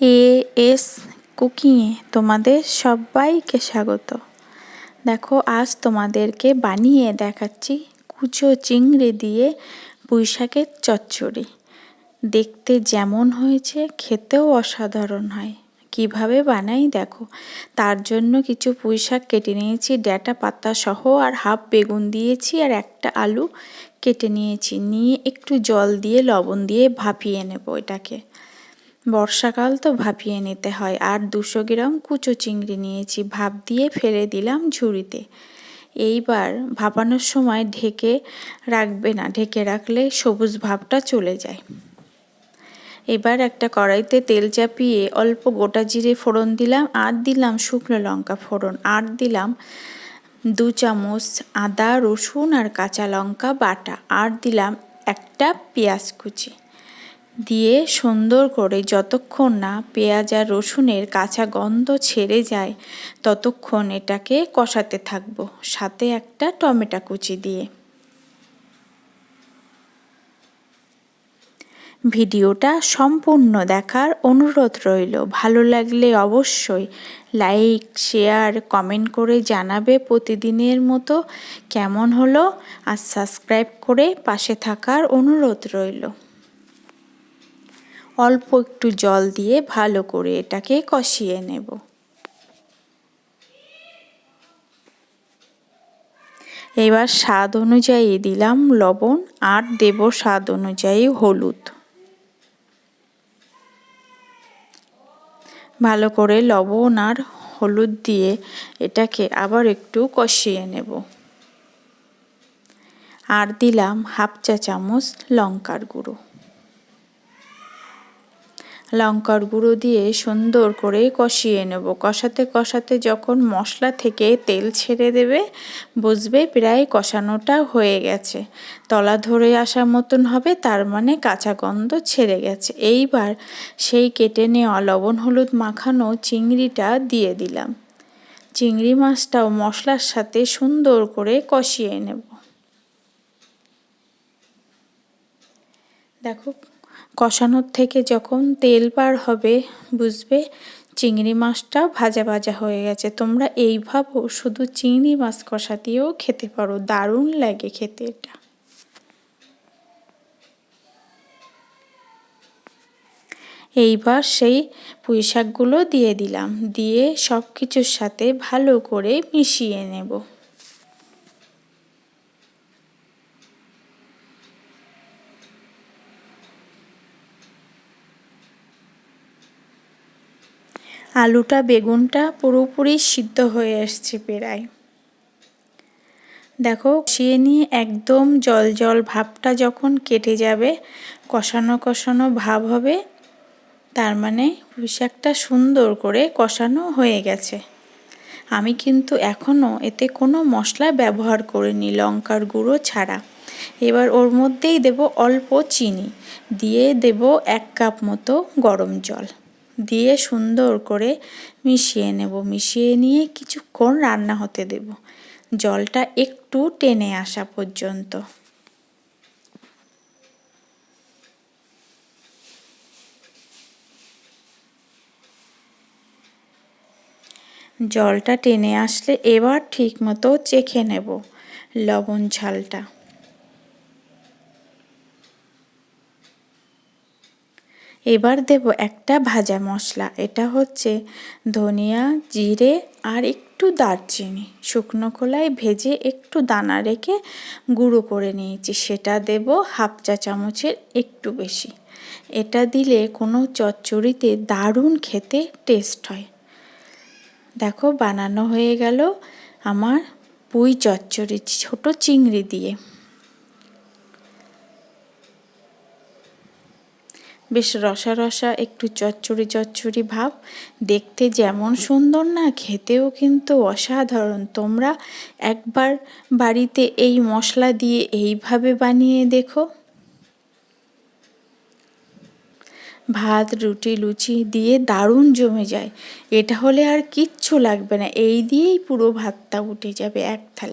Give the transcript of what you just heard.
A S কুকিংয়ে তোমাদের সবাইকে স্বাগত। দেখো, আজ তোমাদেরকে বানিয়ে দেখাচ্ছি কুচো চিংড়ি দিয়ে পুঁইশাকের চচ্চড়ি। দেখতে যেমন হয়েছে, খেতেও অসাধারণ হয়। কীভাবে বানাই দেখো, তার জন্য কিছু পুঁই শাক কেটে নিয়েছি, ডেটা পাতা সহ, আর হাফ বেগুন দিয়েছি, আর একটা আলু কেটে নিয়েছি। নিয়ে একটু জল দিয়ে, লবণ দিয়ে ভাপিয়ে নেব এটাকে বর্ষাকাল তো ভাপিয়ে নিতে হয়, আর দুশো গ্রাম কুচো চিংড়ি নিয়েছি, ভাপ দিয়ে ফেলে দিলাম ঝুড়িতে। এইবার ভাপানোর সময় ঢেকে রাখবে না, ঢেকে রাখলে সবুজ ভাবটা চলে যায়। এবার একটা কড়াইতে তেল চাপিয়ে অল্প গোটা জিরে ফোড়ন দিলাম, আর দিলাম শুকনো লঙ্কা ফোড়ন, আর দিলাম দু চামচ আদা, রসুন আর কাঁচা লঙ্কা বাটা, আর দিলাম একটা পেঁয়াজ কুচি। দিয়ে সুন্দর করে যতক্ষণ না পেঁয়াজ আর রসুনের কাঁচা গন্ধ ছেড়ে যায়, ততক্ষণ এটাকে কষাতে থাকব, সাথে একটা টমেটো কুচি দিয়ে। ভিডিওটা সম্পূর্ণ দেখার অনুরোধ রইল। ভালো লাগলে অবশ্যই লাইক, শেয়ার, কমেন্ট করে জানাবে প্রতিদিনের মতো। কেমন হলো? আর সাবস্ক্রাইব করে পাশে থাকার অনুরোধ রইল। অল্প একটু জল দিয়ে ভালো করে এটাকে কষিয়ে নেব। এবার স্বাদ অনুযায়ী দিলাম লবণ আর দেব স্বাদ অনুযায়ী হলুদ। ভালো করে লবণ আর হলুদ দিয়ে এটাকে আবার একটু কষিয়ে নেব। আর দিলাম হাফ চা চামচ লঙ্কার গুঁড়ো। লঙ্কার গুঁড়ো দিয়ে সুন্দর করে কষিয়ে নেব। কষাতে কষাতে যখন মশলা থেকে তেল ছেড়ে দেবে, বুঝবে প্রায় কষানোটা হয়ে গেছে। তলা ধরে আসা মতন হবে, তার মানে কাঁচা গন্ধ ছেড়ে গেছে। এইবার সেই কেটে নেওয়া লবণ, হলুদ মাখানো চিংড়িটা দিয়ে দিলাম। চিংড়ি মাছটাও মশলার সাথে সুন্দর করে কষিয়ে নেব। দেখো কষানোর থেকে যখন তেল বার হবে, বুঝবে? চিংড়ি মাছটা ভাজা ভাজা হয়ে গেছে। তোমরা এইভাবেও শুধু চিংড়ি মাছ কষা দিয়েও খেতে পারো। দারুণ লাগে খেতে এটা। এইবার সেই পুঁই শাকগুলো দিয়ে দিলাম। দিয়ে সব কিছুর সাথে ভালো করে মিশিয়ে নেব। আলুটা, বেগুনটা পুরোপুরি সিদ্ধ হয়ে এসছে প্রায়। দেখো, কষিয়ে নিয়ে একদম জল জল ভাবটা যখন কেটে যাবে, কষানো কষানো ভাব হবে, তার মানে পুঁই শাকটা সুন্দর করে কষানো হয়ে গেছে। আমি কিন্তু এখনও এতে কোনো মশলা ব্যবহার করিনি, লঙ্কার গুঁড়ো ছাড়া। এবার ওর মধ্যেই দেব অল্প চিনি, দিয়ে দেব এক কাপ মতো গরম জল। দিয়ে সুন্দর করে মিশিয়ে নেব। মিশিয়ে নিয়ে কিছুক্ষণ রান্না হতে দেব। জলটা একটু টেনে আসা পর্যন্ত। জলটা টেনে আসলে এবার ঠিক মতো চেখে নেব। লবণ ঝালটা। এবার দেব একটা ভাজা মশলা। এটা হচ্ছে ধনিয়া, জিরে আর একটু দারচিনি। শুকনো খোলায় ভেজে একটু দানা রেখে গুঁড়ো করে নিয়েছি। সেটা দেব হাফ চা চামচের একটু বেশি। এটা দিলে কোনো চচ্চড়িতে দারুণ খেতে টেস্ট হয়। দেখো, বানানো হয়ে গেল আমার পুঁই চচ্চড়ি ছোট চিংড়ি দিয়ে। বেশ রসা রসা একটু চচ্চড়ি চচ্চড়ি ভাব। দেখতে যেমন সুন্দর না, খেতেও কিন্তু অসাধারণ। তোমরা একবার বাড়িতে এই মশলা দিয়ে এইভাবে বানিয়ে দেখো। ভাত, রুটি, লুচি দিয়ে দারুণ জমে যায়। এটা হলে আর কিচ্ছু লাগবে না। এই দিয়েই পুরো ভাতটা উঠে যাবে এক থালি।